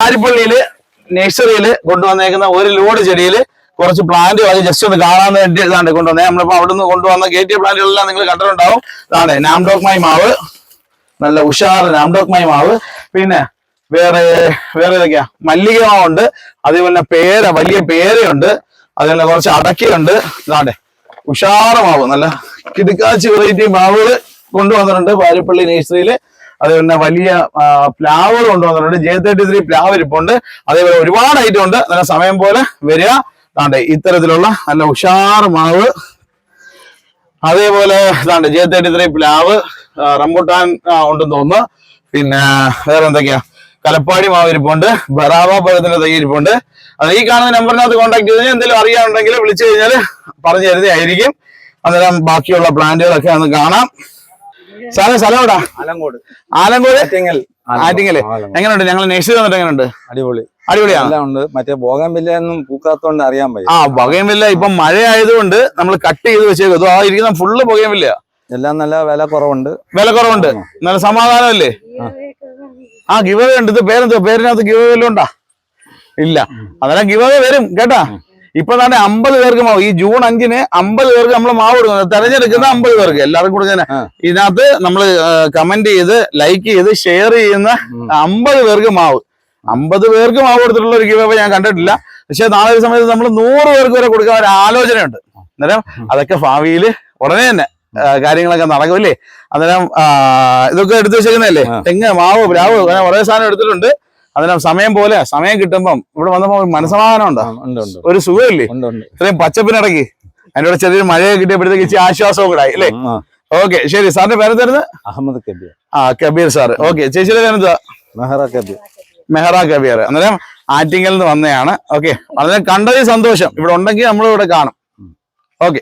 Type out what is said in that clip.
ആരിപ്പള്ളിയിൽ നഴ്സറിയിൽ കൊണ്ടുവന്നേക്കുന്ന ഒരു ലോഡ് ചെടിയിൽ കുറച്ച് പ്ലാന്റ് വാങ്ങി ജസ്റ്റ് ഒന്ന് കാണാൻ വേണ്ടി ഇതാണ്ട് കൊണ്ടുവന്നേ. നമ്മളിപ്പോ അവിടെ നിന്ന് കൊണ്ടുവന്ന കയറ്റിയ പ്ലാന്റുകളെല്ലാം നിങ്ങൾ കണ്ടിട്ടുണ്ടാവും. ഇതാണ് നാംഡോക്മായി മാവ് നല്ല ഉഷാർ നാംഡോക്മായി മാവ് പിന്നെ വേറെ വേറെ ഏതൊക്കെയാ? മല്ലിക മാവുണ്ട് അതേപോലെ പേര വലിയ പേരയുണ്ട്. അതേപോലെ കുറച്ച് അടക്കയുണ്ട്. ഇതാണ്ടെ. ഉഷാറ മാവ്. നല്ല കിടുക്കാച്ചി വെറൈറ്റി മാവുകൾ കൊണ്ടുവന്നിട്ടുണ്ട് പാരിപ്പള്ളി നഴ്സറിയിൽ അതേപോലെ വലിയ പ്ലാവുകൾ കൊണ്ടുവന്നിട്ടുണ്ട് ജെ തേർട്ടി ത്രീ പ്ലാവ് ഇരിപ്പുണ്ട് അതേപോലെ ഒരുപാട് ഐറ്റം ഉണ്ട്. നല്ല സമയം പോലെ വരിക. താണ്ടെ ഇത്തരത്തിലുള്ള നല്ല ഉഷാർ മാവ്. അതേപോലെ താണ്ടെ ജെ തേർട്ടി ത്രീ പ്ലാവ് റംബുട്ടാൻ ഉണ്ടെന്ന് തോന്നുന്നു. പിന്നെ വേറെ എന്തൊക്കെയാ? കലപ്പാടി മാവ് ഇരിപ്പുണ്ട് ബറാവ പഴത്തിന്റെ തൈ ഇരിപ്പുണ്ട് അത് ഈ കാണുന്ന നമ്പറിനകത്ത് കോൺടാക്ട് ചെയ്ത് എന്തെങ്കിലും അറിയാനുണ്ടെങ്കിൽ വിളിച്ചു കഴിഞ്ഞാൽ പറഞ്ഞു തരുന്നതായിരിക്കും. അന്നേരം ബാക്കിയുള്ള പ്ലാന്റുകളൊക്കെ ഒന്ന് കാണാം. സാറേ സ്ഥലം എവിടാ? ആലങ്കോട്. ആലങ്കോട്? ആറ്റിങ്ങൽ. എങ്ങനെയുണ്ട്? ഞങ്ങൾ നെക്സ്റ്റ് വന്നിട്ട് എങ്ങനെയുണ്ട്? അടിപൊളി. അടിപൊളിയാണ് മറ്റേ ഭോഗം ഒന്നും പൂക്കാത്തോണ്ട് അറിയാൻ പറ്റും ആ പുകയുമില്ല ഇപ്പൊ മഴ ആയതുകൊണ്ട് നമ്മൾ കട്ട് ചെയ്ത് വെച്ചേക്കും. ആ ഇരിക്കുന്ന ഫുള്ള് പുകയുമില്ല എല്ലാം നല്ല വില കുറവുണ്ട്. വില കുറവുണ്ട്. നല്ല സമാധാനമല്ലേ? ആ. ഗിവ് അവേ ഉണ്ട്. ഇത് പേരെന്തോ പേരിനകത്ത് ഗിവ് അവേ വല്ലതും ഉണ്ടാ? ഇല്ല. അതെല്ലാം ഗിവ് അവേ വരും. കേട്ടാ? ഇപ്പൊ തന്നെ അമ്പത് പേർക്ക് മാവ്. ഈ ജൂൺ അഞ്ചിന് അമ്പത് പേർക്ക് നമ്മൾ മാവ് കൊടുക്കുന്നത്. തെരഞ്ഞെടുക്കുന്ന അമ്പത് പേർക്ക്. എല്ലാവർക്കും കൊടുക്കുന്ന തന്നെ ഇതിനകത്ത് നമ്മൾ കമന്റ് ചെയ്ത് ലൈക്ക് ചെയ്ത് ഷെയർ ചെയ്യുന്ന അമ്പത് പേർക്ക് മാവ്. അമ്പത് പേർക്ക് മാവ് കൊടുത്തിട്ടുള്ള ഒരു ഗിവ് ഞാൻ കണ്ടിട്ടില്ല. പക്ഷെ നാളെ ഒരു സമയത്ത് നമ്മൾ നൂറ് പേർക്ക് വരെ കൊടുക്കാൻ ഒരു ആലോചനയുണ്ട്. അന്നേരം അതൊക്കെ ഭാവിയിൽ ഉടനെ തന്നെ കാര്യങ്ങളൊക്കെ കാര്യങ്ങളൊക്കെ നടക്കുമല്ലേ? അന്നേരം ഇതൊക്കെ എടുത്തു വെച്ചേക്കുന്നതല്ലേ? തെങ്ങ് മാവ് പ്ലാവ് അങ്ങനെ കുറേ സാധനം എടുത്തിട്ടുണ്ട്. അന്നേരം സമയം പോലെ സമയം കിട്ടുമ്പം ഇവിടെ വന്നപ്പോ മനസമാധാനം ഉണ്ടോ ഒരു സുഖമില്ലേ? ഇത്രയും പച്ചപ്പിനിടയ്ക്ക് അതിന്റെ കൂടെ ചെറിയൊരു മഴയൊക്കെ കിട്ടിയപ്പോഴത്തേക്ക് ഇച്ചിരി ആശ്വാസവും കൂടെ ആയി അല്ലേ ഓക്കെ ശരി സാറിന്റെ പേര് തരുന്നത് അഹമ്മദ് കബീർ. ആ കബീർ സാർ ഓക്കെ ചേച്ചിയുടെ പേര് എന്തുവാ മെഹറ കബീർ. മെഹറ കബീർ. അന്നേരം ആറ്റിങ്ങൽ നിന്ന് വന്നതാണ്. ഓക്കെ വളരെ കണ്ടതിൽ സന്തോഷം. ഇവിടെ ഉണ്ടെങ്കിൽ നമ്മൾ ഇവിടെ കാണും ഓക്കെ.